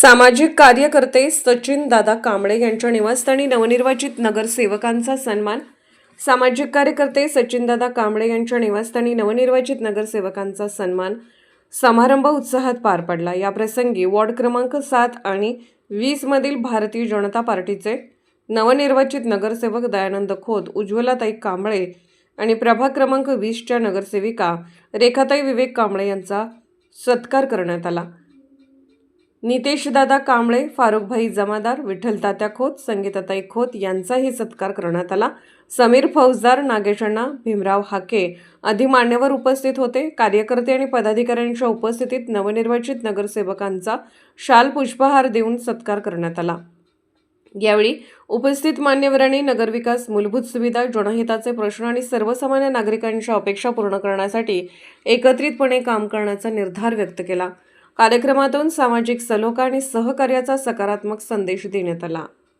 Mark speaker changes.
Speaker 1: सामाजिक कार्यकर्ते सचिन दादा कांबळे यांच्या निवासस्थानी नवनिर्वाचित नगरसेवकांचा सन्मान. सामाजिक कार्यकर्ते सचिनदादा कांबळे यांच्या निवासस्थानी नवनिर्वाचित नगरसेवकांचा सन्मान. समारंभ उत्साहात पार पडला. या प्रसंगी वॉर्ड क्रमांक सात आणि वीसमधील भारतीय जनता पार्टीचे नवनिर्वाचित नगरसेवक दयानंद खोत उज्ज्वलाताई कांबळे आणि प्रभाग क्रमांक वीसच्या नगरसेविका रेखाताई विवेक कांबळे यांचा सत्कार करण्यात आला. नितेशदादा कांबळे फारुखभाई जमादार विठ्ठलतात्या खोत संगीताताई खोत यांचाही सत्कार करण्यात आला. समीर फौजदार नागेशण्णा भीमराव हाके आदी मान्यवर उपस्थित होते. कार्यकर्ते आणि पदाधिकाऱ्यांच्या उपस्थितीत नवनिर्वाचित नगरसेवकांचा शाल पुष्पहार देऊन सत्कार करण्यात आला. यावेळी उपस्थित मान्यवरांनी नगरविकास मूलभूत सुविधा जनहिताचे प्रश्न आणि सर्वसामान्य नागरिकांच्या अपेक्षा पूर्ण करण्यासाठी एकत्रितपणे काम करण्याचा निर्धार व्यक्त केला. कार्यक्रमातून सामाजिक सलोखा आणि सहकार्याचा सकारात्मक संदेश देण्यात आला.